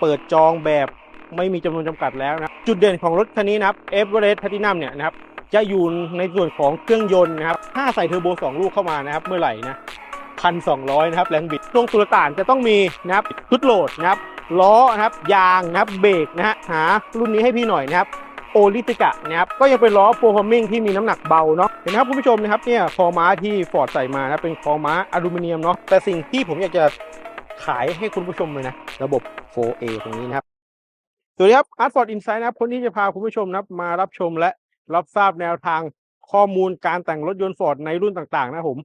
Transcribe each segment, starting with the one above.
เปิดจองแบบไม่มีจำนวนจำกัดแล้วนะจุดเด่นของรถคันนี้นะครับ Everest Platinum เนี่ยนะครับจะอยู่ในส่วนของเครื่องยนต์นะครับถ้าใส่เทอร์โบ 2 ลูกเข้ามานะครับเมื่อไหร่นะพันสองร้อยนะครับแรงบิดช่วงสุลต่านจะต้องมีนะครับชุดโหลดนะครับล้อนะครับยางนะครับเบรกนะฮะหารุ่นนี้ให้พี่หน่อยนะครับโอลิติกะนะครับก็ยังเป็นล้อโปรฟอร์มิ่งที่มีน้ำหนักเบาเนาะเห็นไหมครับคุณผู้ชมนะครับเนี่ยคอม้าที่ฟอร์ดใส่มานะเป็นคอม้าอลูมิเนียมเนาะแต่สิ่งที่ผมอยากจะ ขายให้คุณผู้ชมเลยนะ ระบบ 4A ตรงนี้นะครับสวัสดีครับ Art Ford Insight นะครับ คนที่จะพาคุณผู้ชมนะครับมารับชมและรับทราบแนวทางข้อมูลการแต่งรถยนต์ Ford ในรุ่นต่างๆ นะผม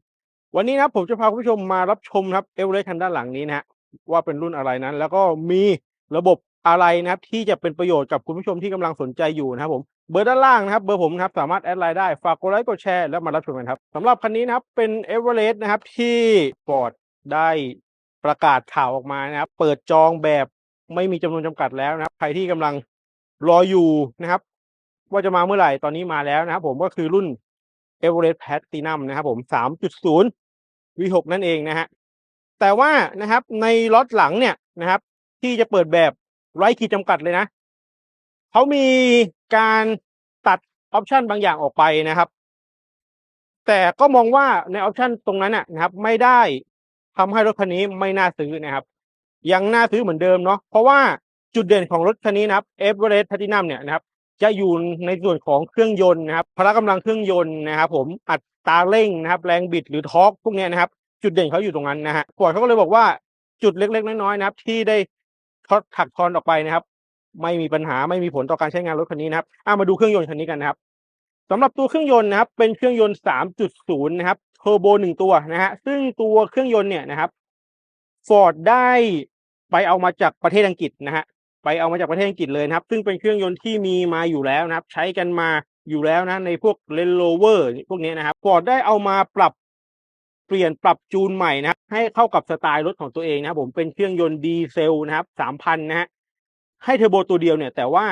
วันนี้นะผมจะพาคุณผู้ชมมารับชมครับเอเวอเรสต์คันด้านหลังนี้นะฮะว่าเป็นรุ่นอะไรนั้น แล้วก็มีระบบอะไรนะครับที่จะเป็นประโยชน์กับคุณผู้ชมที่กำลังสนใจอยู่นะครับผมเบอร์ด้านล่างนะครับเบอร์ผมนะครับสามารถแอดไลน์ได้ฝากกดไลค์กดแชร์แล้วมารับชมกันครับสำหรับคันนี้นะครับเป็นเอเวอเรสต์นะครับที่ Ford ได้ ประกาศข่าวออกมานะครับ เปิดจองแบบไม่มีจำนวนจำกัดแล้วนะครับใครที่กำลังรออยู่นะครับ ว่าจะมาเมื่อไหร่ตอนนี้มาแล้วนะครับผมก็คือรุ่น e v e r e s t Platinum นะครับผม3.0 V6 นั่นเองนะฮะแต่ว่านะครับในล็อตหลังเนี่ยนะครับ ที่จะเปิดแบบไร้ขีดจำกัดเลยนะเขามีการตัดออปชันบางอย่างออกไปนะครับ แต่ก็มองว่าในออปชันตรงนั้นน่ะนะครับ ไม่ได้ ทำให้รถคันนี้ไม่น่าซื้อนะครับ ยังน่าซื้อเหมือนเดิมเนาะเพราะว่าจุดเด่นของรถคันนี้นะครับ Everest Platinum เนี่ยนะครับจะอยู่ในส่วนของเครื่องยนต์นะครับพละกำลังเครื่องยนต์นะครับ ผมอัตราเร่งนะครับ แรงบิดหรือทอร์กพวกนี้นะครับ จุดเด่นเขาอยู่ตรงนั้นนะฮะฟอร์ดเขาก็เลยบอกว่าจุดเล็กๆน้อยๆนะครับ ที่ได้ทดถักทอนออกไปนะครับ ไม่มีปัญหาไม่มีผลต่อการใช้งานรถคันนี้นะครับอ่ามาดูเครื่องยนต์คันนี้กันนะครับสำหรับตัวเครื่องยนต์นะครับ เป็นเครื่องยนต์ 3.0 นะครับ เทอร์โบหนึ่งตัวนะฮะซึ่งตัวเครื่องยนต์เนี่ยนะครับฟอร์ดได้ไปเอามาจากประเทศอังกฤษนะฮะไปเอามาจากประเทศอังกฤษเลยนะครับ ซึ่งเป็นเครื่องยนต์ที่มีมาอยู่แล้วนะครับ ใช้กันมาอยู่แล้วนะ ในพวกเลนโรเวอร์พวกนี้นะครับฟอร์ดได้เอามาปรับเปลี่ยนปรับจูนใหม่นะครับ ให้เข้ากับสไตล์รถของตัวเองนะครับผมเป็นเครื่องยนต์ดีเซลนะครับสามพันนะฮะให้เทอร์โบตัวเดียวเนี่ย แต่ว่า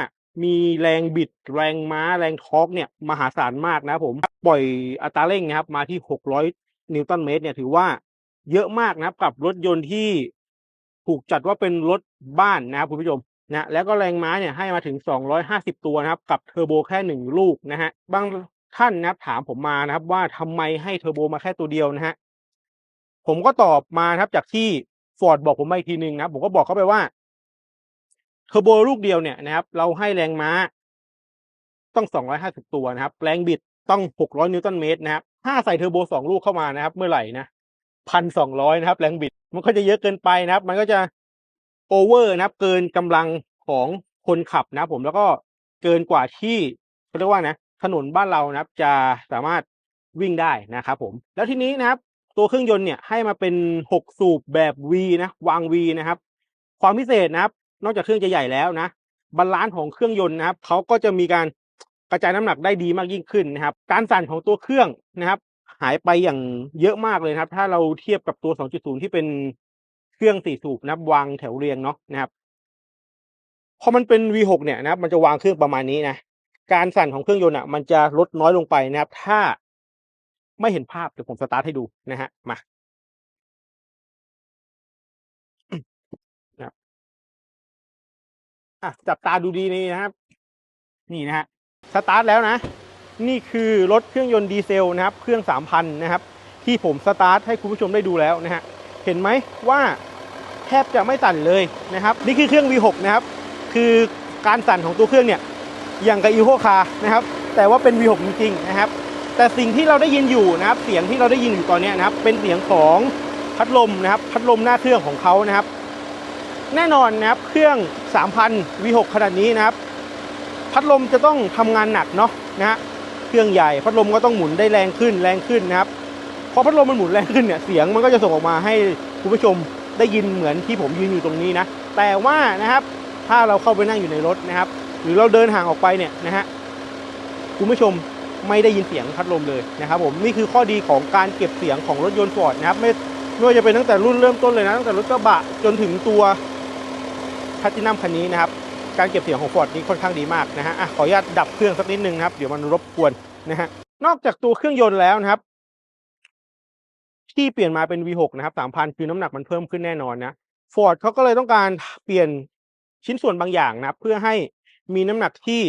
มีแรงบิดแรงม้าแรงทอร์กเนี่ยมหาศาลมากนะผม ปล่อยอัตราเร่งนะครับมาที่หกร้อยนิวตันเมตรเนี่ยถือว่าเยอะมากนะครับกับรถยนต์ที่ถูกจัดว่าเป็นรถบ้านนะครับคุณผู้ชมนะแล้วก็แรงม้าเนี่ยให้มาถึง 250 ตัวนะครับ กับเทอร์โบแค่หนึ่งลูกนะฮะบางท่านนะครับถามผมมานะครับว่าทำไมให้เทอร์โบมาแค่ตัวเดียวนะฮะผมก็ตอบมาครับจากที่ฟอร์ดบอกผมมาอีกทีหนึ่งนะผมก็บอกเขาไปว่า เทอร์โบลูกเดียวเนี่ยนะครับ เราให้แรงม้า ต้อง 250 ตัวนะครับ แรงบิดต้อง 600 นิวตันเมตรนะครับ ถ้าใส่เทอร์โบสองลูกเข้ามานะครับ เมื่อไหร่นะพันสองร้อยนะครับ แรงบิดมันก็จะเยอะเกินไปนะครับ มันก็จะโอเวอร์นะครับ เกินกำลังของคนขับนะผมแล้วก็เกินกว่าที่เขาเรียกว่านะถนนบ้านเรานะครับ จะสามารถวิ่งได้นะครับผม แล้วทีนี้นะครับ ตัวเครื่องยนต์เนี่ยให้มาเป็นหกสูบแบบ V นะวาง V นะครับ ความพิเศษนะครับ นอกจากเครื่องจะใหญ่แล้วนะบาลานซ์ของเครื่องยนต์นะครับเขาก็จะมีการกระจายน้ำหนักได้ดีมากยิ่งขึ้นนะครับ การสั่นของตัวเครื่องนะครับ หายไปอย่างเยอะมากเลยนะครับ ถ้าเราเทียบกับตัว 2.0 ที่เป็นเครื่องสี่สูบนะวางแถวเรียงเนาะนะครับพอมันเป็น V6 เนี่ยนะครับ มันจะวางเครื่องประมาณนี้นะการสั่นของเครื่องยนต์อะมันจะลดน้อยลงไปนะครับ ถ้าไม่เห็นภาพเดี๋ยวผมสตาร์ทให้ดูนะฮะมานะครับ อะจับตาดูดีนี่นะครับ นี่นะฮะสตาร์ทแล้วนะ นี่คือรถเครื่องยนต์ดีเซลนะครับ เครื่อง3,000นะครับ ที่ผมสตาร์ทให้คุณผู้ชมได้ดูแล้วนะฮะเห็นไหมว่าแทบจะไม่สั่นเลยนะครับ นี่คือเครื่อง V6 นะครับ คือการสั่นของตัวเครื่องเนี่ยอย่างกับอีโคคาร์นะครับ แต่ว่าเป็น V6 จริงๆนะครับ แต่สิ่งที่เราได้ยินอยู่นะครับ เสียงที่เราได้ยินอยู่ตอนนี้นะครับ เป็นเสียงของพัดลมนะครับ พัดลมหน้าเครื่องของเขานะครับ แน่นอนนะครับเครื่อง 3,000 V6 ขนาดนี้นะครับ พัดลมจะต้องทำงานหนักเนาะนะฮะเครื่องใหญ่พัดลมก็ต้องหมุนได้แรงขึ้นแรงขึ้นนะครับพอพัดลมมันหมุนแรงขึ้นเนี่ยเสียงมันก็จะส่งออกมาให้คุณผู้ชมได้ยินเหมือนที่ผมยืนอยู่ตรงนี้นะ แต่ว่านะครับถ้าเราเข้าไปนั่งอยู่ในรถนะครับ หรือเราเดินห่างออกไปเนี่ยนะฮะคุณผู้ชมไม่ได้ยินเสียงพัดลมเลยนะครับผมนี่คือข้อดีของการเก็บเสียงของรถยนต์ฟอร์ดนะครับไม่ไม่ว่าจะเป็นตั้งแต่รุ่นเริ่มต้นเลยนะตั้งแต่รถกระบะจนถึงตัว พัตินัมคันนี้นะครับการเก็บเสียงของฟอร์ดนี้ค่อนข้างดีมากนะฮะอะขออนุญาตดับเครื่องสักนิดนึงนะครับ เดี๋ยวมันรบกวนนะฮะนอกจากตัวเครื่องยนต์แล้วนะครับ ที่เปลี่ยนมาเป็น V6 นะครับ3,000คือน้ำหนักมันเพิ่มขึ้นแน่นอนนะฟอร์ดเขาก็เลยต้องการเปลี่ยนชิ้นส่วนบางอย่างนะครับ เพื่อให้มีน้ำหนักที่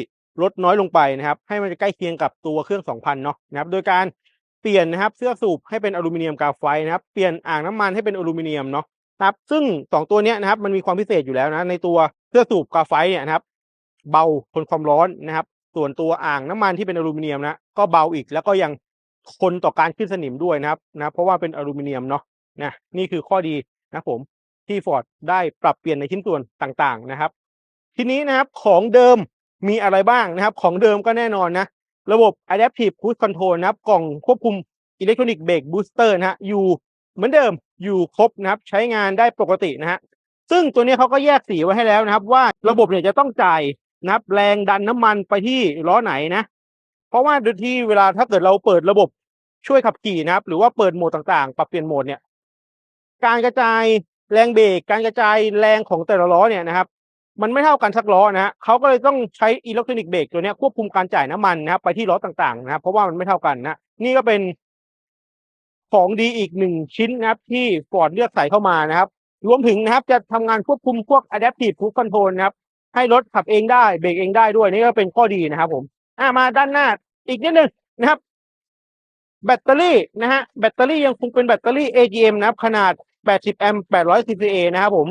ลดน้อยลงไปนะครับ ให้มันใกล้เคียงกับตัวเครื่อง 2,000 เนาะนะครับ โดยการเปลี่ยนนะครับ เสื้อสูบให้เป็นอลูมิเนียมกาไฟนะครับ เปลี่ยนอ่างน้ำมันให้เป็นอลูมิเนียมเนาะ นะครับ ซึ่งสองตัวนี้นะครับ มันมีความพิเศษอยู่แล้วนะ ในตัวเสื้อสูบกาไฟเนี่ยนะครับ เบาทนความร้อนนะครับ ส่วนตัวอ่างน้ำมันที่เป็นอลูมิเนียมนะ ก็เบาอีกแล้วก็ยังทนต่อการขึ้นสนิมด้วยนะครับนะ เพราะว่าเป็นอลูมิเนียมเนาะนะนี่คือข้อดีนะผมที่ Ford ได้ปรับเปลี่ยนในชิ้นส่วนต่างๆนะครับ ทีนี้นะครับของเดิมมีอะไรบ้างนะครับ ของเดิมก็แน่นอนนะ ระบบ Adaptive Cruise Control นะครับ กล่องควบคุมอิเล็กทรอนิกส์เบรกบูสเตอร์นะฮะอยู่ เหมือนเดิมอยู่ครบนะครับ ใช้งานได้ปกตินะฮะซึ่งตัวนี้เขาก็แยกสีไว้ให้แล้วนะครับ ว่าระบบเนี่ยจะต้องจ่ายนะครับ แรงดันน้ำมันไปที่ล้อไหนนะ เพราะว่าโดยที่เวลาถ้าเกิดเราเปิดระบบช่วยขับขี่นะครับ หรือว่าเปิดโหมดต่างๆ ปรับเปลี่ยนโหมดเนี่ย การกระจายแรงเบรกการกระจายแรงของแต่ละล้อเนี่ยนะครับ มันไม่เท่ากันสักล้อนะฮะเขาก็เลยต้องใช้อิเล็กทรอนิกส์เบรกตัวนี้ควบคุมการจ่ายน้ำมันนะครับไปที่ล้อต่างๆนะครับเพราะว่ามันไม่เท่ากันนะนี่ก็เป็น ของดีอีกหนึ่งชิ้นนะครับ ที่ฟอร์ดเลือกใส่เข้ามานะครับ รวมถึงนะครับจะทำงานควบคุมพวก adaptive cruise control นะครับ ให้รถขับเองได้เบรกเองได้ด้วยนี่ก็เป็นข้อดีนะครับ ผม อ่ามาด้านหน้าอีกนิดนึงนะครับ แบตเตอรี่นะฮะแบตเตอรี่ยังคงเป็นแบตเตอรี่ AGM นะครับ ขนาด 80 แอมป์800 CCA นะครับผม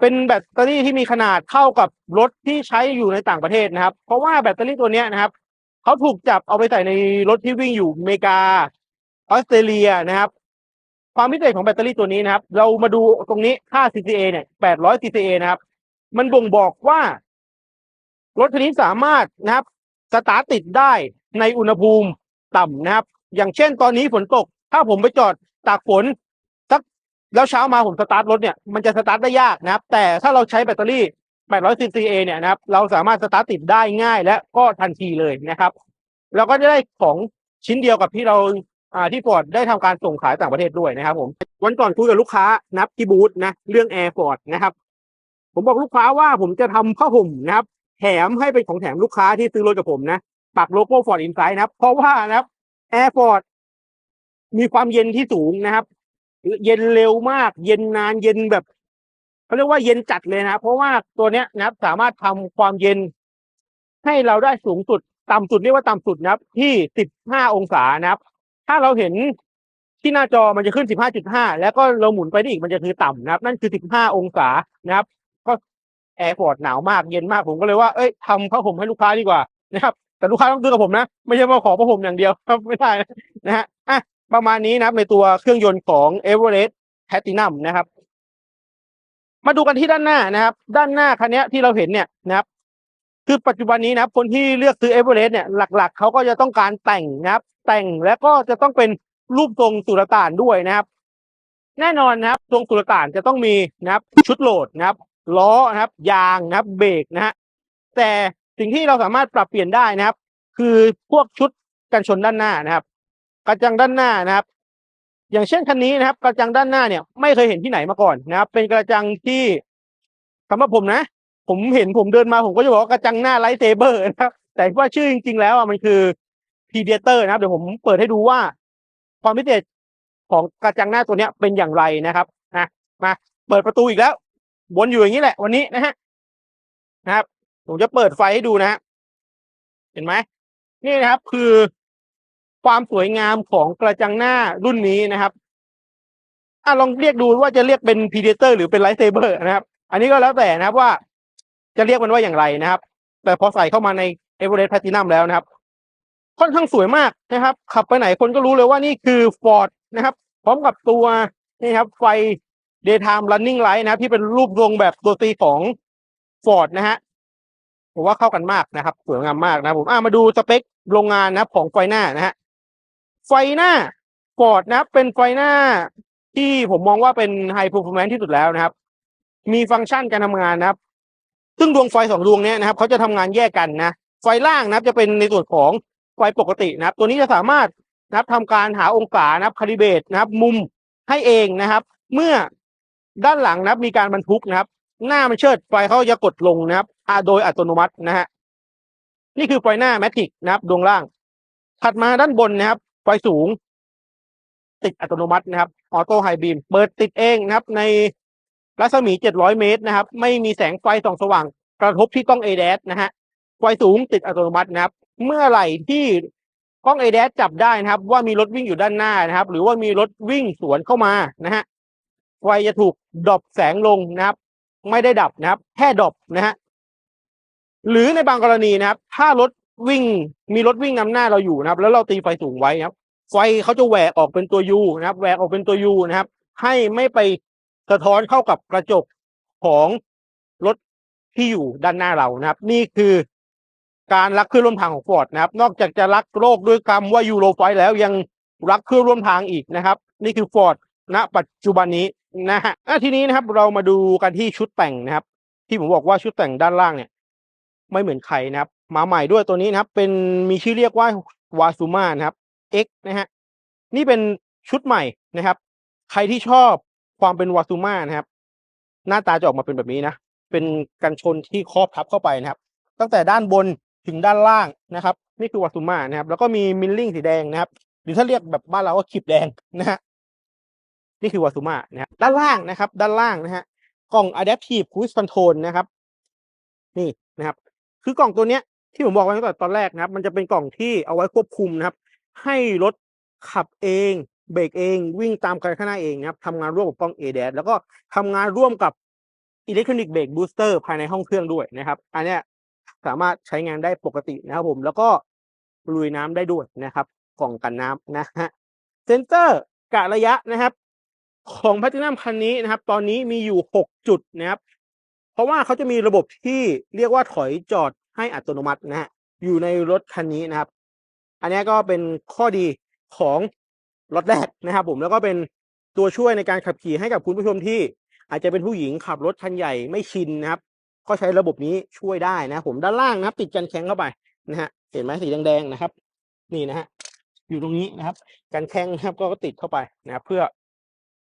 เป็นแบตเตอรี่ที่มีขนาดเท่ากับรถที่ใช้อยู่ในต่างประเทศนะครับ เพราะว่าแบตเตอรี่ตัวนี้นะครับเขาถูกจับเอาไปใส่ในรถที่วิ่งอยู่อเมริกา ออสเตรเลียนะครับ ความพิเศษของแบตเตอรี่ตัวนี้นะครับ เรามาดูตรงนี้ค่า CCA เนี่ย800 CCA นะครับ มันบ่งบอกว่ารถคันนี้สามารถนะครับสตาร์ทติดได้ในอุณหภูมิต่ำนะครับ อย่างเช่นตอนนี้ฝนตก ถ้าผมไปจอดตากฝนสักแล้วเช้ามาผมสตาร์ทรถเนี่ยมันจะสตาร์ทได้ยากนะครับ แต่ถ้าเราใช้แบตเตอรี่ 800 CCA เนี่ยนะครับ เราสามารถสตาร์ทติดได้ง่ายและก็ทันทีเลยนะครับ เราก็จะได้ของชิ้นเดียวกับที่เรา อ่าที่ฟอร์ดได้ทำการส่งขายต่างประเทศด้วยนะครับ ผม วันก่อนคุยกับลูกค้านับที่บูธนะเรื่อง Air Ford นะครับ ผมบอกลูกค้าว่าผมจะทำผ้าห่มนะครับ แถมให้เป็นของแถมลูกค้าที่ซื้อรถกับผมนะปักโลโก้ Ford Insight นะครับเพราะว่านะครับ Air Ford มีความเย็นที่สูงนะครับ เย็นเร็วมาก เย็นนานเย็นแบบเขาเรียกว่าเย็นจัดเลยนะ เพราะว่าตัวเนี้ยนะครับ สามารถทำความเย็น ให้เราได้สูงสุด ต่ำสุดเรียกว่าต่ำสุดนะครับ ที่ 15 องศานะครับ ถ้าเราเห็นที่หน้าจอมันจะขึ้น 15.5 แล้วก็เราหมุนไปได้อีกมันจะคือต่ำนะครับ นั่นคือ 15 องศานะครับ ก็แอร์พอร์ตหนาวมากเย็นมากผมก็เลยว่า เอ้ยทำผ้าห่มให้ลูกค้าดีกว่านะครับแต่ลูกค้าต้องซื้อกับผมนะ ไม่ใช่ว่าขอผ้าห่มอย่างเดียวครับไม่ได้นะฮะอะประมาณนี้นะครับในตัวเครื่องยนต์ของ e v e r e s t Platinum นะครับ มาดูกันที่ด้านหน้านะครับ ด้านหน้าคันนี้ที่เราเห็นเนี่ยนะครับ คือปัจจุบันนี้นะครับคนที่เลือกซื้อ e v e r e s t เนี่ยหลักๆเขาก็จะต้องการแต่งนะครับ แต่งแล้วก็จะต้องเป็นรูปทรงสุลต่านด้วยนะครับ แน่นอนนะครับทรงสุลต่านจะต้องมีนะครับ ชุดโหลดนะครับ ล้อนะครับ ยางนะครับ เบรกนะฮะแต่สิ่งที่เราสามารถปรับเปลี่ยนได้นะครับ คือพวกชุดกันชนด้านหน้านะครับ กระจังด้านหน้านะครับ อย่างเช่นคันนี้นะครับ กระจังด้านหน้าเนี่ย ไม่เคยเห็นที่ไหนมาก่อนนะครับ เป็นกระจังที่สำหรับผมนะ ผมเห็นผมเดินมาผมก็จะบอกว่ากระจังหน้าไลท์เซเบอร์นะครับแต่ว่าชื่อจริง ๆ แล้วอะมันคือ Predator นะครับ เดี๋ยวผมเปิดให้ดูว่า ความพิเศษของกระจังหน้าตัวเนี้ยเป็นอย่างไรนะครับนะมาเปิดประตูอีกแล้ววนอยู่อย่างนี้แหละวันนี้นะฮะนะครับ ผมจะเปิดไฟให้ดูนะฮะเห็นไหมนี่นะครับคือความสวยงามของกระจังหน้ารุ่นนี้นะครับอะลองเรียกดูว่าจะเรียกเป็น Predator หรือเป็น Lightsaber นะครับ อันนี้ก็แล้วแต่นะครับว่า จะเรียกมันว่าอย่างไรนะครับ แต่พอใส่เข้ามาใน Everest Platinum แล้วนะครับ ค่อนข้างสวยมากนะครับ ขับไปไหนคนก็รู้เลยว่านี่คือ Ford นะครับ พร้อมกับตัวนี่ครับ ไฟ daytime running light นะครับ ที่เป็นรูปทรงแบบตัวตีของ Ford นะฮะผมว่าเข้ากันมากนะครับ สวยงามมากนะผมอ่ามาดูสเปคโรงงานนะครับ ของไฟหน้านะฮะไฟหน้า Ford นะครับ เป็นไฟหน้าที่ผมมองว่าเป็น high performance ที่สุดแล้วนะครับ มีฟังก์ชันการทำงานนะครับ ซึ่งดวงไฟสองดวงเนี้ยนะครับเขาจะทำงานแยกกันนะ ไฟล่างนะครับจะเป็นในส่วนของไฟปกตินะครับ ตัวนี้จะสามารถนะครับทำการหาองศานะครับคาลิเบตนะครับ มุมให้เองนะครับ เมื่อด้านหลังนะครับมีการบรรทุกนะครับ หน้ามันเชิดไฟเขาจะกดลงนะครับโดยอัตโนมัตินะฮะนี่คือไฟหน้าแมทริกนะครับ ดวงล่าง ถัดมาด้านบนนะครับ ไฟสูง ติดอัตโนมัตินะครับออโต้ไฮบีมเปิดติดเองนะครับ ใน รัศมี 700 เมตรนะครับ ไม่มีแสงไฟส่องสว่างกระทบที่กล้อง ADAS นะฮะไฟสูงติดอัตโนมัตินะครับ เมื่อไหร่ที่กล้อง ADAS จับได้นะครับ ว่ามีรถวิ่งอยู่ด้านหน้านะครับ หรือว่ามีรถวิ่งสวนเข้ามานะฮะไฟจะถูกดรอปแสงลงนะครับ ไม่ได้ดับนะครับ แค่ดรอปนะฮะหรือในบางกรณีนะครับ ถ้ารถวิ่งมีรถวิ่งนำหน้าเราอยู่นะครับ แล้วเราตีไฟสูงไว้นะครับ ไฟเขาจะแหวกออกเป็นตัวยูนะครับแหวกออกเป็นตัวยูนะครับ ให้ไม่ไป สะท้อนเข้ากับกระจกของรถที่อยู่ด้านหน้าเรานะครับ นี่คือการรักเพื่อนร่วมทางของฟอร์ดนะครับ นอกจากจะรักโลกด้วยคำว่ายูโรไฟแล้วยังรักเพื่อนร่วมทางอีกนะครับ นี่คือฟอร์ดณปัจจุบันนี้นะฮะอะทีนี้นะครับเรามาดูกันที่ชุดแต่งนะครับ ที่ผมบอกว่าชุดแต่งด้านล่างเนี่ย ไม่เหมือนใครนะครับมาใหม่ด้วยตัวนี้นะครับ เป็นมีชื่อเรียกว่าวาซูมานะครับ X นะฮะนี่เป็นชุดใหม่นะครับ ใครที่ชอบ ความเป็นวาซูมานะครับ หน้าตาจะออกมาเป็นแบบนี้นะ เป็นกันชนที่ครอบทับเข้าไปนะครับ ตั้งแต่ด้านบนถึงด้านล่างนะครับ นี่คือวาซูมานะครับ แล้วก็มีมิลลิ่งสีแดงนะครับ หรือถ้าเรียกแบบบ้านเราก็ขีบแดงนะฮะนี่คือวาซูมานะครับด้านล่างนะครับ ด้านล่างนะฮะกล่อง Adaptive Cruise Control นะครับ นี่นะครับ คือกล่องตัวเนี้ยที่ผมบอกไว้ตั้งแต่ตอนแรกนะครับ มันจะเป็นกล่องที่เอาไว้ควบคุมนะครับ ให้รถขับเอง เบรกเองวิ่งตามกันข้างหน้าเองนะครับทำงานร่วมกับกล้อง ADAS แล้วก็ทำงานร่วมกับอิเล็กทรอนิกส์เบรกบูสเตอร์ภายในห้องเครื่องด้วยนะครับ อันนี้สามารถใช้งานได้ปกตินะครับผมแล้วก็ลุยน้ำได้ด้วยนะครับ กล่องกันน้ำนะฮะเซนเซอร์กะระยะนะครับ ของพัฒนัมคันนี้นะครับ ตอนนี้มีอยู่ 6 จุดนะครับ เพราะว่าเขาจะมีระบบที่เรียกว่าถอยจอดให้อัตโนมัตินะฮะอยู่ในรถคันนี้นะครับ อันนี้ก็เป็นข้อดีของ รถแรกนะครับผมแล้วก็เป็นตัวช่วยในการขับขี่ให้กับคุณผู้ชมที่ อาจจะเป็นผู้หญิงขับรถคันใหญ่ไม่ชินนะครับ ก็ใช้ระบบนี้ช่วยได้นะครับผมด้านล่างนะครับ ติดกันแข้งเข้าไปนะฮะเห็นไหมสีแดงๆนะครับ นี่นะฮะอยู่ตรงนี้นะครับ กันแข้งนะครับก็ติดเข้าไปนะครับเพื่อ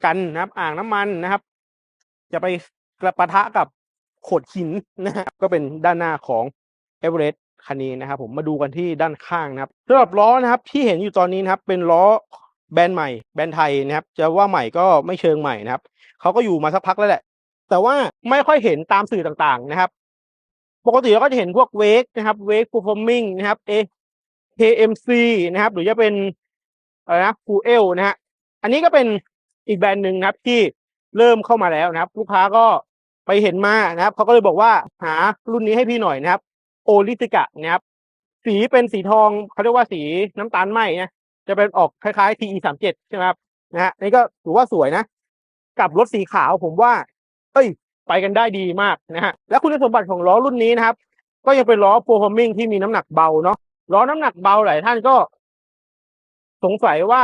กันนะครับ อ่างน้ำมันนะครับ จะไปกระปะทะกับโขดหินนะฮะก็เป็นด้านหน้าของเอเวอเรสต์คันนี้นะครับ ผมมาดูกันที่ด้านข้างนะครับสำหรับล้อนะครับ ที่เห็นอยู่ตอนนี้นะครับ เป็นล้อ แบรนด์ใหม่แบรนด์ไทยนะครับ จะว่าใหม่ก็ไม่เชิงใหม่นะครับเขาก็อยู่มาสักพักแล้วแหละ แต่ว่าไม่ค่อยเห็นตามสื่อต่างๆนะครับ ปกติเราก็จะเห็นพวกเวกนะครับเวก performing นะครับเอ KMC นะครับ หรือจะเป็นอะไรนะฟูเอลนะฮะอันนี้ก็เป็นอีกแบรนด์หนึ่งนะครับ ที่เริ่มเข้ามาแล้วนะครับ ลูกค้าก็ไปเห็นมานะครับเขาก็เลยบอกว่าหารุ่นนี้ให้พี่หน่อยนะครับ โอลิติกะนะครับ สีเป็นสีทองเขาเรียกว่าสีน้ำตาลไหมนะ จะเป็นออกคล้ายๆ TE สามเจ็ดใช่ไหมครับนะฮะนี่ก็ถือว่าสวยนะ กับรถสีขาวผมว่า เอ้ย ไปกันได้ดีมากนะฮะและคุณสมบัติของล้อรุ่นนี้นะครับ ก็ยังเป็นล้อ performing ที่มีน้ำหนักเบาเนาะล้อน้ำหนักเบาหลายท่านก็ สงสัยว่า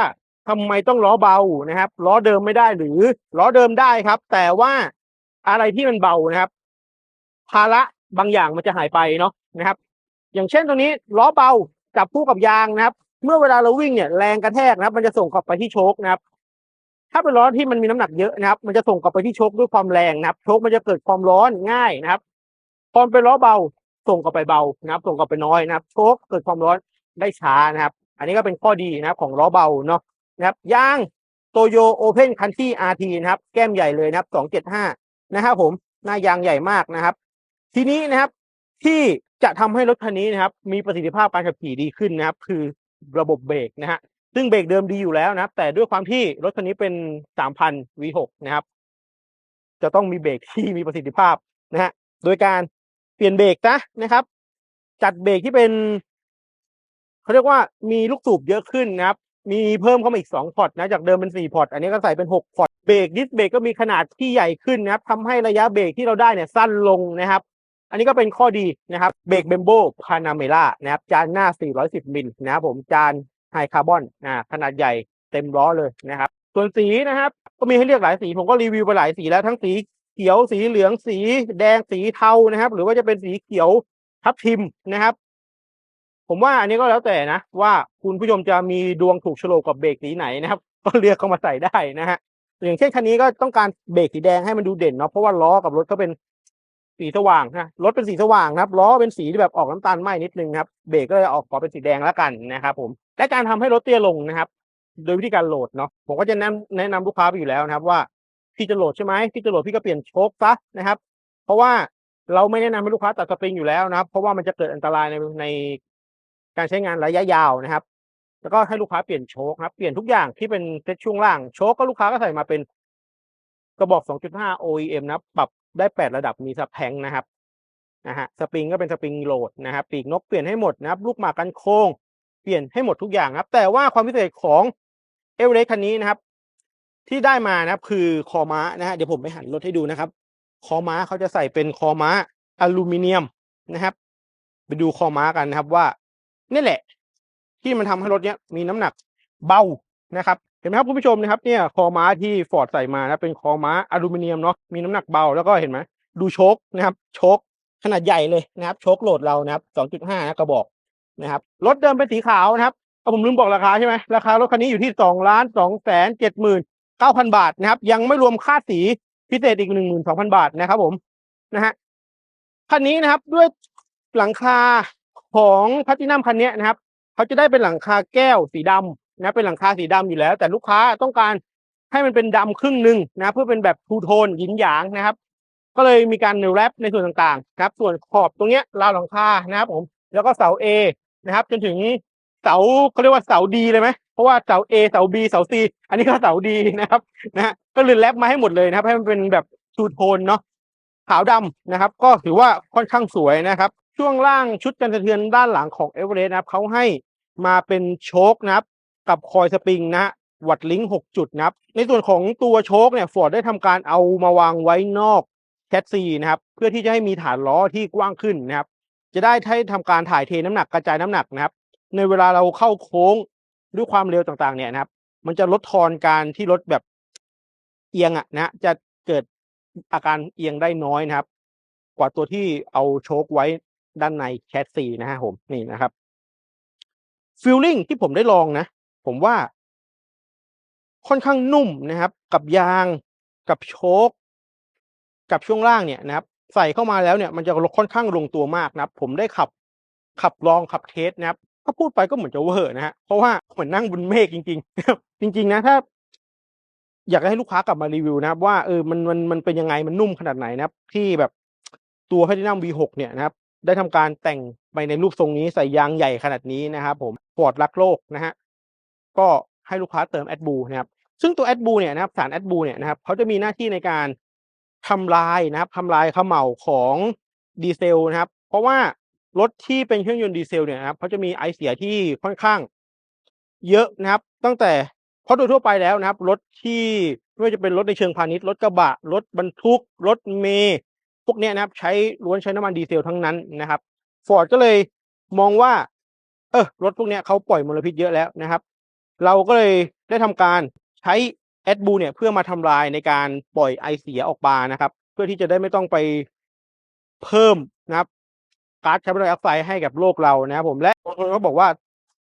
ทำไมต้องล้อเบานะครับล้อเดิมไม่ได้หรือล้อเดิมได้ครับ แต่ว่าอะไรที่มันเบานะครับ ภาระบางอย่างมันจะหายไปเนาะนะครับ อย่างเช่นตรงนี้ล้อเบาจับคู่กับยางนะครับ เมื่อเวลาเราวิ่งเนี่ยแรงกระแทกนะครับ มันจะส่งกลับไปที่โชคนะครับ ถ้าเป็นล้อที่มันมีน้ำหนักเยอะนะครับ มันจะส่งกลับไปที่โชคด้วยความแรงนะครับ โชคมันจะเกิดความร้อนง่ายนะครับพอเป็นล้อเบาส่งกลับไปเบานะครับ ส่งกลับไปน้อยนะครับ โชคเกิดความร้อนได้ช้านะครับ อันนี้ก็เป็นข้อดีนะครับ ของล้อเบาเนาะนะครับยางโตโยโอเพนคันที่อาร์ทีนะครับ แก้มใหญ่เลยนะครับสองเจ็ดห้านะครับผมหน้ายางใหญ่มากนะครับ ทีนี้นะครับที่จะทำให้รถคันนี้นะครับ มีประสิทธิภาพการขับขี่ดีขึ้นนะครับ คือ ระบบเบรกนะฮะซึ่งเบรกเดิมดีอยู่แล้วนะครับ แต่ด้วยความที่รถคันนี้เป็น 3,000 V6 นะครับ จะต้องมีเบรกที่มีประสิทธิภาพนะฮะโดยการเปลี่ยนเบรกนะนะครับ จัดเบรกที่เป็นเขาเรียกว่ามีลูกสูบเยอะขึ้นนะครับ มีเพิ่มเข้ามาอีก 2 พอร์ตนะจากเดิมเป็น 4 พอร์ตอันนี้ก็ใส่เป็น 6 พอร์ตเบรกดิสเบรกก็มีขนาดที่ใหญ่ขึ้นนะครับทำให้ระยะเบรกที่เราได้เนี่ยสั้นลงนะครับ อันนี้ก็เป็นข้อดีนะครับเบรกเบมโบพานาเมล่านะครับจานหน้า 410 มิลนะครับผมจานไฮคาร์บอนอ่าขนาดใหญ่เต็มล้อเลยนะครับ ส่วนสีนะครับ ก็มีให้เลือกหลายสีผมก็รีวิวไปหลายสีแล้วทั้งสีเขียวสีเหลืองสีแดงสีเทานะครับ หรือว่าจะเป็นสีเขียวทับทิมนะครับ ผมว่าอันนี้ก็แล้วแต่นะ ว่าคุณผู้ชมจะมีดวงถูกโฉลกกับเบรกสีไหนนะครับ ก็เลือกเข้ามาใส่ได้นะฮะอย่างเช่นคันนี้ก็ต้องการเบรกสีแดงให้มันดูเด่นเนาะเพราะว่าล้อกับรถก็เป็น สีสว่างนะรถเป็นสีสว่างครับล้อเป็นสีที่แบบออกน้ำตาลไหมนิดนึงครับเบรกก็เลยออกขอเป็นสีแดงแล้วกันนะครับ ผม และการทำให้รถเตี้ยลงนะครับ โดยวิธีการโหลดเนาะผมก็จะแนะนำแนะนำลูกค้าไปอยู่แล้วนะครับ ว่าพี่จะโหลดใช่ไหมพี่จะโหลดพี่ก็เปลี่ยนโชคซะนะครับ เพราะว่าเราไม่แนะนำให้ลูกค้าตัดสปริงอยู่แล้วนะครับ เพราะว่ามันจะเกิดอันตรายในในการใช้งานระยะยาวนะครับ แล้วก็ให้ลูกค้าเปลี่ยนโชคครับเปลี่ยนทุกอย่างที่เป็นเซตช่วงล่างโชคก็ลูกค้าก็ใส่มาเป็นกระบอก 2.5 OEM นะปรับ ได้ 8 ระดับมีสับแทงนะครับนะฮะสปริงก็เป็นสปริงโหลดนะครับปีกนกเปลี่ยนให้หมดนะครับ ลูกหมากกันโค้งเปลี่ยนให้หมดทุกอย่างครับ แต่ว่าความพิเศษของเอเวอเรสต์คันนี้นะครับ ที่ได้มานะครับ คือคอม้านะฮะเดี๋ยวผมไปหันรถให้ดูนะครับ คอม้าเขาจะใส่เป็นคอม้าอลูมิเนียมนะครับ ไปดูคอม้ากันนะครับว่านี่แหละ ที่มันทำให้รถเนี้ยมีน้ำหนักเบานะครับเห็นไหมครับคุณผู้ชมนะครับเนี่ยคอม้าที่ฟอร์ดใส่มานะเป็นคอม้าอลูมิเนียมเนาะมีน้ำหนักเบาแล้วก็เห็นไหมดูโชคนะครับโชคขนาดใหญ่เลยนะครับโชคโหลดเรานะครับ2.5นะกระบอกนะครับรถเดิมเป็นสีขาวนะครับเอาผมลืมบอกราคาใช่ไหมราคารถคันนี้อยู่ที่2ล้าน2แสน7หมื่น9,000บาทนะครับ ยังไม่รวมค่าสีพิเศษอีก12,000บาทนะครับ ผมนะฮะคันนี้นะครับด้วยหลังคาของพัตินัมคันนี้นะครับ เขาจะได้เป็นหลังคาแก้วสีดำ นะเป็นหลังคาสีดำอยู่แล้ว แต่ลูกค้าต้องการให้มันเป็นดำครึ่งหนึ่งนะเพื่อเป็นแบบทูโทนหยินหยางนะครับ ก็เลยมีการแรปในส่วนต่างๆครับ ส่วนขอบตรงเนี้ยราวหลังคานะครับผมแล้วก็เสา A นะครับ จนถึงเสาเขาเรียกว่าเสาดีเลยไหมเพราะว่าเสา A เสา B เสา C อันนี้ก็เสาดีนะครับนะก็เลยแรปมาให้หมดเลยนะครับ ให้มันเป็นแบบทูโทนเนาะขาวดำนะครับ ก็ถือว่าค่อนข้างสวยนะครับ ช่วงล่างชุดกันสะเทือนด้านหลังของเอเวอเรสต์นะครับเขาให้มาเป็นโชคนะครับ กับคอยสปริงนะวัดลิงก์6จุดนะครับ ในส่วนของตัวโชคเนี่ยฟอร์ดได้ทำการเอามาวางไว้นอกแคทซีนะครับ เพื่อที่จะให้มีฐานล้อที่กว้างขึ้นนะครับ จะได้ให้ทำการถ่ายเทน้ำหนักกระจายน้ำหนักนะครับ ในเวลาเราเข้าโค้งด้วยความเร็วต่างๆเนี่ยนะครับ มันจะลดทอนการที่รถแบบเอียงอะนะจะเกิดอาการเอียงได้น้อยนะครับ กว่าตัวที่เอาโชคไว้ด้านในแคทซีนะฮะผมนี่นะครับฟิลลิ่งที่ผมได้ลองนะ ผมว่า ค่อนข้างนุ่มนะครับ กับยางกับโชคกับช่วงล่างเนี่ยนะครับ ใส่เข้ามาแล้วเนี่ยมันจะค่อนข้างลงตัวมากนะครับ ผมได้ขับขับลองขับเทสนะครับถ้าพูดไปก็เหมือนจะเวอร์นะฮะเพราะว่าเหมือนนั่งบนเมฆจริง ๆ จริง ๆ นะถ้า อยากให้ลูกค้ากลับมารีวิวนะครับ ว่าเออมันมันมันเป็นยังไงมันนุ่มขนาดไหนนะครับ ที่แบบตัว Platinum V6 เนี่ยนะครับ ได้ทำการแต่งไปในรูปทรงนี้ใส่ยางใหญ่ขนาดนี้นะครับ ผมฟอดรักโลกนะฮะ ก็ให้ลูกค้าเติมแอดบูนะครับซึ่งตัวแอดบูเนี่ยนะครับสารแอดบูเนี่ยนะครับเขาจะมีหน้าที่ในการทำลายนะครับทำลายขมเหลาของดีเซลนะครับ เพราะว่ารถที่เป็นเครื่องยนต์ดีเซลเนี่ยนะครับเขาจะมีไอเสียที่ค่อนข้าง เยอะนะครับ ตั้งแต่เพราะโดยทั่วไปแล้วนะครับรถที่ไม่ว่าจะเป็นรถในเชิงพาณิชย์รถกระบะรถบรรทุกรถเมย์พวกเนี้ยนะครับ ใช้ล้วนใช้น้ำมันดีเซลทั้งนั้นนะครับฟอร์ดก็เลยมองว่า เออรถพวกเนี้ยเขาปล่อยมลพิษเยอะแล้วนะครับ เราก็เลยได้ทำการใช้แอดบูเนี่ยเพื่อมาทำลายในการปล่อยไอเสียออกมานะครับ เพื่อที่จะได้ไม่ต้องไปเพิ่มนะครับก๊าซคาร์บอนไดออกไซด์ให้กับโลกเรานะครับผมและบางคนก็บอกว่า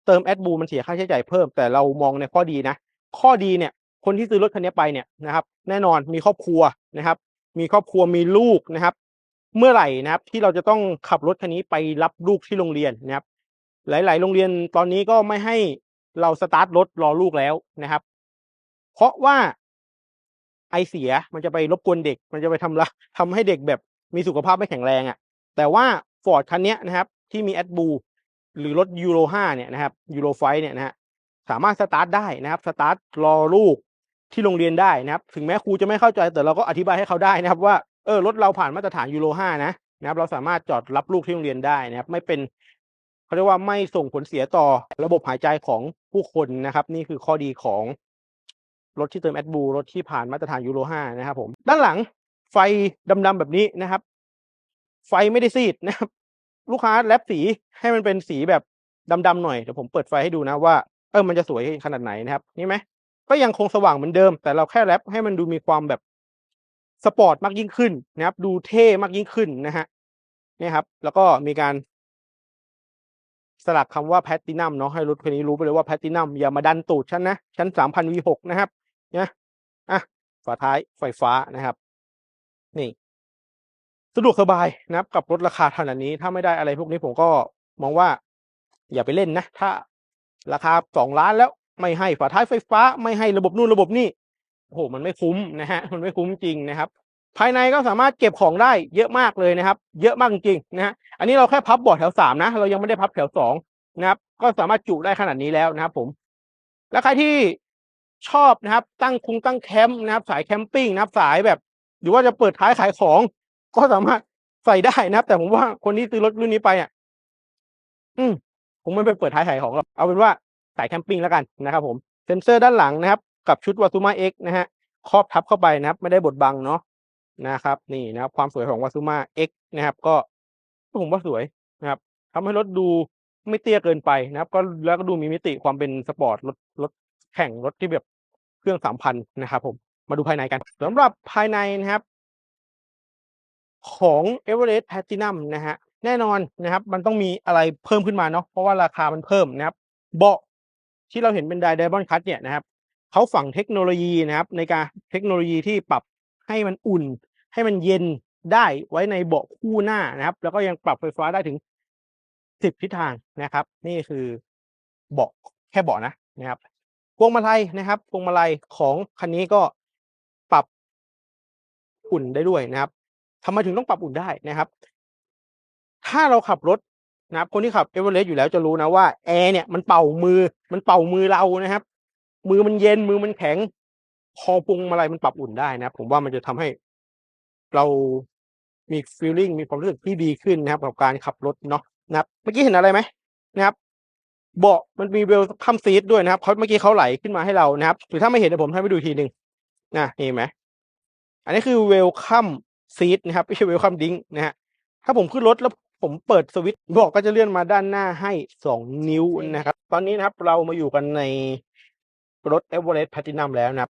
เติมแอดบูมันเสียค่าใช้จ่ายเพิ่มแต่เรามองในข้อดีนะ ข้อดีเนี่ยคนที่ซื้อรถคันนี้ไปเนี่ยนะครับ แน่นอนมีครอบครัวนะครับ มีครอบครัวมีลูกนะครับ เมื่อไหร่นะครับ ที่เราจะต้องขับรถคันนี้ไปรับลูกที่โรงเรียนนะครับ หลาย ๆ โรงเรียนตอนนี้ก็ไม่ให้ เราสตาร์ทรถรอลูกแล้วนะครับ เพราะว่าไอเสียมันจะไปรบกวนเด็ก มันจะไปทำละทำให้เด็กแบบมีสุขภาพไม่แข็งแรงอะ่ะ แต่ว่าฟอร์ดคันนี้นะครับ ที่มีแอดบูหรือรถยูโร5เนี่ยนะครับยูโรไฟเนี่ยนะฮะสามารถสตาร์ทได้นะครับสตาร์ทรอลูกที่โรงเรียนได้นะครับ ถึงแม้ครูจะไม่เข้าใจแต่เราก็อธิบายให้เขาได้นะครับ ว่าเออรถเราผ่านมาตรฐานยูโร5นะนะครับ เราสามารถจอดรับลูกที่โรงเรียนได้นะครับ ไม่เป็น เขาเรียกว่าไม่ส่งผลเสียต่อระบบหายใจของผู้คนนะครับ นี่คือข้อดีของรถที่เติมแอดบูรถที่ผ่านมาตรฐานยูโร5นะครับผม ด้านหลังไฟดำๆแบบนี้นะครับ ไฟไม่ได้ซีดนะครับ ลูกค้าแลบสีให้มันเป็นสีแบบดำๆหน่อยเดี๋ยวผมเปิดไฟให้ดูนะว่าเออมันจะสวยขนาดไหนนะครับนี่ไหมก็ยังคงสว่างเหมือนเดิม แต่เราแค่แรปให้มันดูมีความแบบสปอร์ตมากยิ่งขึ้นนะครับ ดูเท่มากยิ่งขึ้นนะฮะนี่ครับ แล้วก็มีการ สลักคำว่าแพตตินัมเนาะให้รถคันนี้รู้ไปเลยว่าแพตตินัมอย่ามาดันตูดฉันนะชั้นสามพันวีหกนะครับเนี่ยอะฝาท้ายไฟฟ้านะครับ นี่ สะดวกสบายนะครับ กับรถราคาขนานี้ ถ้าไม่ได้อะไรพวกนี้ผมก็มองว่า อย่าไปเล่นนะ ถ้า ราคาสองล้านแล้วไม่ให้ฝาท้ายไฟฟ้า ไม่ให้ระบบนู่นระบบนี่โอ้โหมันไม่คุ้มนะฮะมันไม่คุ้มจริงนะครับ ภายในก็สามารถเก็บของได้เยอะมากเลยนะครับ เยอะมากจริงๆนะฮะอันนี้เราแค่พับเบาะแถวสามนะ เรายังไม่ได้พับแถวสองนะครับ ก็สามารถจุได้ขนาดนี้แล้วนะครับผม แล้วใครที่ชอบนะครับ ตั้งคุงตั้งแคมป์นะครับ สายแคมปิ้งนะครับ สายแบบ หรือว่าจะเปิดท้ายขายของ ก็สามารถใส่ได้นะครับ แต่ผมว่าคนที่ซื้อรถรุ่นนี้ไปอะ อืมผมไม่ไปเปิดท้ายขายของหรอกเอาเป็นว่าสายแคมปิ้งแล้วกันนะครับผมเซ็นเซอร์ด้านหลังนะครับ กับชุดวาซูมา X นะฮะครอบทับเข้าไปนะครับ ไม่ได้บดบังเนาะ นะครับ นี่นะครับ ความสวยของวาซูมา X นะครับ ก็ผมว่าสวยนะครับทำให้รถดูไม่เตี้ยเกินไปนะครับ ก็แล้วก็ดูมีมิติความเป็นสปอร์ตรถรถแข่งรถที่แบบเครื่องสามพันนะครับ ผมมาดูภายในกันสำหรับภายในนะครับ ของ e v e r e s t Platinum นะฮะแน่นอนนะครับ มันต้องมีอะไรเพิ่มขึ้นมาเนาะเพราะว่าราคามันเพิ่มนะครับ เบาะที่เราเห็นเป็นไดไดบอนคัตเนี่ยนะครับเขาฝังเทคโนโลยีนะครับ ในการเทคโนโลยีที่ปรับ ให้มันอุ่น ให้มันเย็นได้ไว้ในเบาะคู่หน้านะครับ แล้วก็ยังปรับไฟฟ้าได้ถึงสิบทิศทางนะครับ นี่คือเบาะแค่เบาะนะนะครับพวงมาลัยนะครับพวงมาลัยของคันนี้ก็ปรับอุ่นได้ด้วยนะครับทำไมถึงต้องปรับอุ่นได้นะครับ ถ้าเราขับรถนะครับ คนที่ขับเอเวอเรสต์อยู่แล้วจะรู้นะว่าแอร์เนี่ยมันเป่ามือมันเป่ามือเรานะครับ มือมันเย็นมือมันแข็ง พอพวงมาลัยมันปรับอุ่นได้นะครับ ผมว่ามันจะทำให้เรามีฟีลลิ่งมีความรู้สึกที่ดีขึ้นนะครับ กับการขับรถเนาะนะครับเมื่อกี้เห็นอะไรไหมนะครับ เบาะมันมีเวลคัมซีทด้วยนะครับเขาเมื่อกี้เขาไหลขึ้นมาให้เรานะครับ หรือถ้าไม่เห็นเดี๋ยวผมให้ไปดูทีหนึ่งนะเห็นไหมอันนี้คือเวลคัมซีทนะครับไม่ใช่เวลคัมดิ้งนะฮะถ้าผมขึ้นรถแล้วผมเปิดสวิตช์เบาะก็จะเลื่อนมาด้านหน้าให้สองนิ้วนะครับ ตอนนี้นะครับเรามาอยู่กันในรถ e v e r e s t Platinum แล้วนะครับ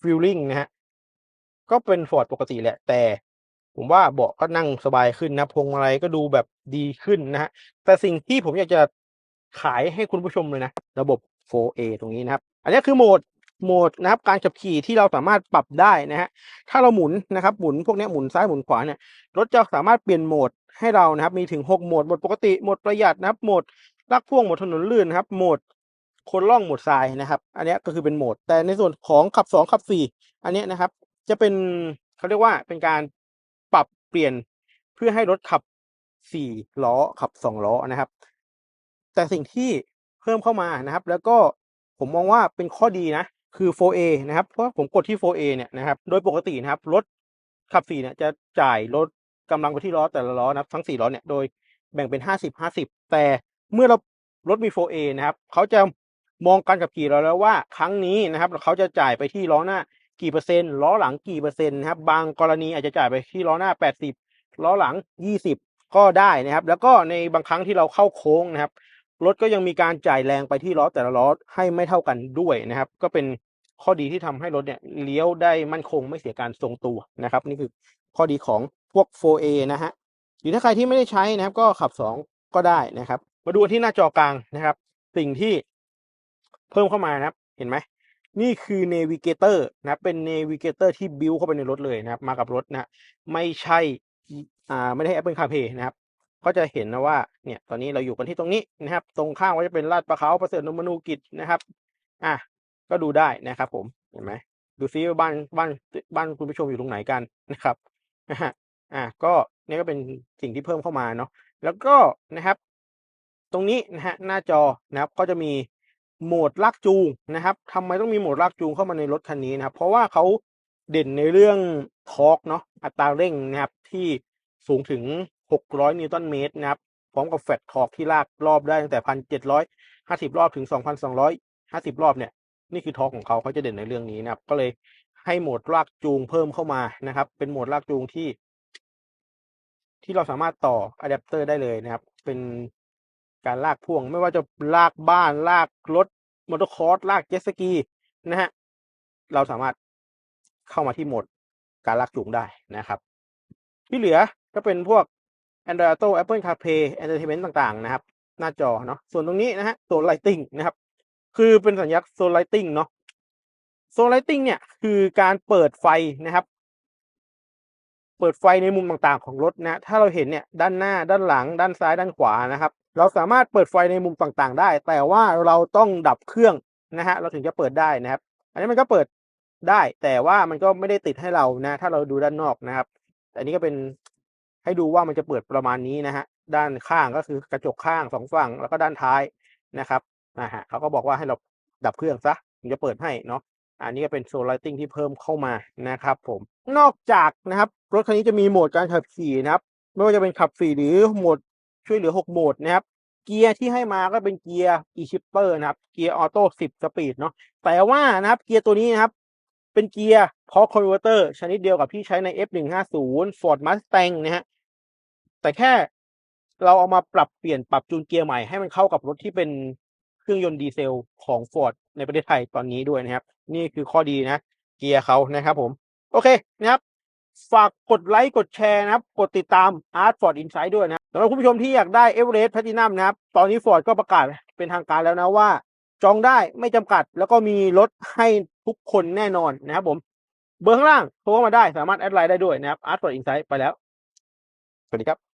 ฟีลลิ่งนะฮะ ก็เป็นฟอร์ดปกติแหละ แต่ผมว่าเบาะก็นั่งสบายขึ้นนะพวงมาลัยก็ดูแบบดีขึ้นนะฮะ แต่สิ่งที่ผมอยากจะขายให้คุณผู้ชมเลยนะ ระบบ 4A ตรงนี้นะครับ อันนี้คือโหมดโหมดนะครับการขับขี่ที่เราสามารถปรับได้นะฮะถ้าเราหมุนนะครับหมุนพวกนี้หมุนซ้ายหมุนขวาเนี่ยรถจะสามารถเปลี่ยนโหมดให้เรานะครับมีถึง 6 โหมดโหมดปกติโหมดประหยัดนะครับโหมดลากพ่วงโหมดถนนลื่นนะครับโหมด คนล่องโหมดทรายนะครับ อันนี้ก็คือเป็นโหมด แต่ในส่วนของขับสองขับสี่อันนี้นะครับ จะเป็นเขาเรียกว่าเป็นการปรับเปลี่ยนเพื่อให้รถขับสี่ล้อขับสองล้อนะครับ แต่สิ่งที่เพิ่มเข้ามานะครับ แล้วก็ผมมองว่าเป็นข้อดีนะ คือ 4A นะครับ เพราะผมกดที่ 4A เนี่ยนะครับ โดยปกตินะครับ รถขับสี่เนี่ยจะจ่ายรถกำลังไปที่ล้อแต่ละล้อนะครับทั้งสี่ล้อเนี่ย โดยแบ่งเป็นห้าสิบห้าสิบแต่เมื่อเรารถมี 4A นะครับ เขาจะ มองการขับขี่เราแล้วว่า ครั้งนี้นะครับเขาจะจ่ายไปที่ล้อหน้ากี่เปอร์เซ็นต์ล้อหลังกี่เปอร์เซ็นต์นะครับบางกรณีอาจจะจ่ายไปที่ล้อหน้าแปดสิบล้อหลังยี่สิบก็ได้นะครับ แล้วก็ในบางครั้งที่เราเข้าโค้งนะครับรถก็ยังมีการจ่ายแรงไปที่ล้อแต่ละล้อให้ไม่เท่ากันด้วยนะครับ ก็เป็นข้อดีที่ทำให้รถเนี่ยเลี้ยวได้มั่นคงไม่เสียการทรงตัวนะครับ นี่คือข้อดีของพวก 4A นะฮะหรือถ้าใครที่ไม่ได้ใช้นะครับ ก็ขับ 2 ก็ได้นะครับ มาดูที่หน้าจอกลางนะครับ สิ่งที่ เพิ่มเข้ามานะครับ เห็นไหมนี่คือ Navigator นะเป็น Navigator ที่บิวเข้าไปในรถเลยนะครับ มากับรถนะ ไม่ใช่อ่าไม่ได้ Apple CarPlay นะครับ ก็จะเห็นนะว่าเนี่ยตอนนี้เราอยู่กันที่ตรงนี้นะครับ ตรงข้างก็จะเป็นลาดประเขาประเสริฐนมนูกิจนะครับอะก็ดูได้นะครับผมเห็นไหมดูซิว่าบ้านบ้านบ้านคุณผู้ชมอยู่ตรงไหนกันนะครับอะก็นี่ก็เป็นสิ่งที่เพิ่มเข้ามาเนาะแล้วก็นะครับ ตรงนี้นะฮะหน้าจอนะครับก็จะมี โหมดลากจูงนะครับทำไมต้องมีโหมดลากจูงเข้ามาในรถคันนี้นะครับ เพราะว่าเขาเด่นในเรื่องทอร์กเนาะอัตราเร่งนะครับที่สูงถึง 600 นิวตันเมตรนะครับ พร้อมกับแฟลตทอร์กที่ลากรอบได้ตั้งแต่ 1,750 รอบถึง 2,250 รอบเนี่ย นี่คือทอร์กของเขาเขาจะเด่นในเรื่องนี้นะครับ ก็เลยให้โหมดลากจูงเพิ่มเข้ามานะครับ เป็นโหมดลากจูงที่ ที่เราสามารถต่ออะแดปเตอร์ได้เลยนะครับ เป็น การลากพ่วงไม่ว่าจะลากบ้านลากรถมอเตอร์คอร์สลากเจ็ตสกีนะฮะเราสามารถเข้ามาที่โหมดการลากจูงได้นะครับ ที่เหลือก็เป็นพวก Android Auto Apple CarPlay Entertainment ต่างๆ นะครับ หน้าจอเนาะส่วนตรงนี้นะฮะโซน Lighting นะครับ คือเป็นสัญลักษณ์โซน Lighting เนาะโซน Lighting เนี่ยคือการเปิดไฟนะครับ เปิดไฟในมุมต่างๆของรถนะ ถ้าเราเห็นเนี่ยด้านหน้าด้านหลัง ด้านซ้ายด้านขวานะครับ เราสามารถเปิดไฟในมุมต่างๆ ได้ แต่ว่าเราต้องดับเครื่องนะฮะเราถึงจะเปิดได้นะครับ อันนี้มันก็เปิดได้แต่ว่ามันก็ไม่ได้ติดให้เรานะ ถ้าเราดูด้านนอกนะครับแต่นี้ก็เป็นให้ดูว่ามันจะเปิดประมาณนี้นะฮะด้านข้างก็คือกระจกข้างสองฝั่งแล้วก็ด้านท้ายนะครับนะฮะเขาก็บอกว่าให้เราดับเครื่องซะถึงจะเปิดให้เนาะอันนี้ก็เป็นโซลไลติงที่เพิ่มเข้ามานะครับ ผมนอกจากนะครับ รถคันนี้จะมีโหมดการขับขี่นะครับ ไม่ว่าจะเป็นขับสี่หรือโหมด ช่วยเหลือ 6 โหมดนะครับ เกียร์ที่ให้มาก็เป็นเกียร์ e-shifter นะครับ เกียร์ออโต้10 สปีดเนาะแต่ว่านะครับเกียร์ตัวนี้นะครับ เป็นเกียร์พอคอนเวอร์เตอร์ชนิดเดียวกับที่ใช้ใน F150 Ford Mustang นะฮะแต่แค่เราเอามาปรับเปลี่ยนปรับจูนเกียร์ใหม่ให้มันเข้ากับรถที่เป็นเครื่องยนต์ดีเซลของ Ford ในประเทศไทยตอนนี้ด้วยนะครับ นี่คือข้อดีนะ เกียร์เขานะครับผม โอเคนะครับ ฝากกดไลค์กดแชร์นะครับ กดติดตาม Art Ford Insight ด้วยนะสำหรับคุณผู้ชมที่อยากได้ Everest Platinum นะครับ ตอนนี้ Ford ก็ประกาศเป็นทางการแล้วนะว่า จองได้ไม่จำกัด แล้วก็มีรถให้ทุกคนแน่นอนนะครับผม เบอร์ข้างล่างโทรมาได้สามารถแอดไลน์ได้ด้วยนะครับ Art Ford Insight ไปแล้ว สวัสดีครับ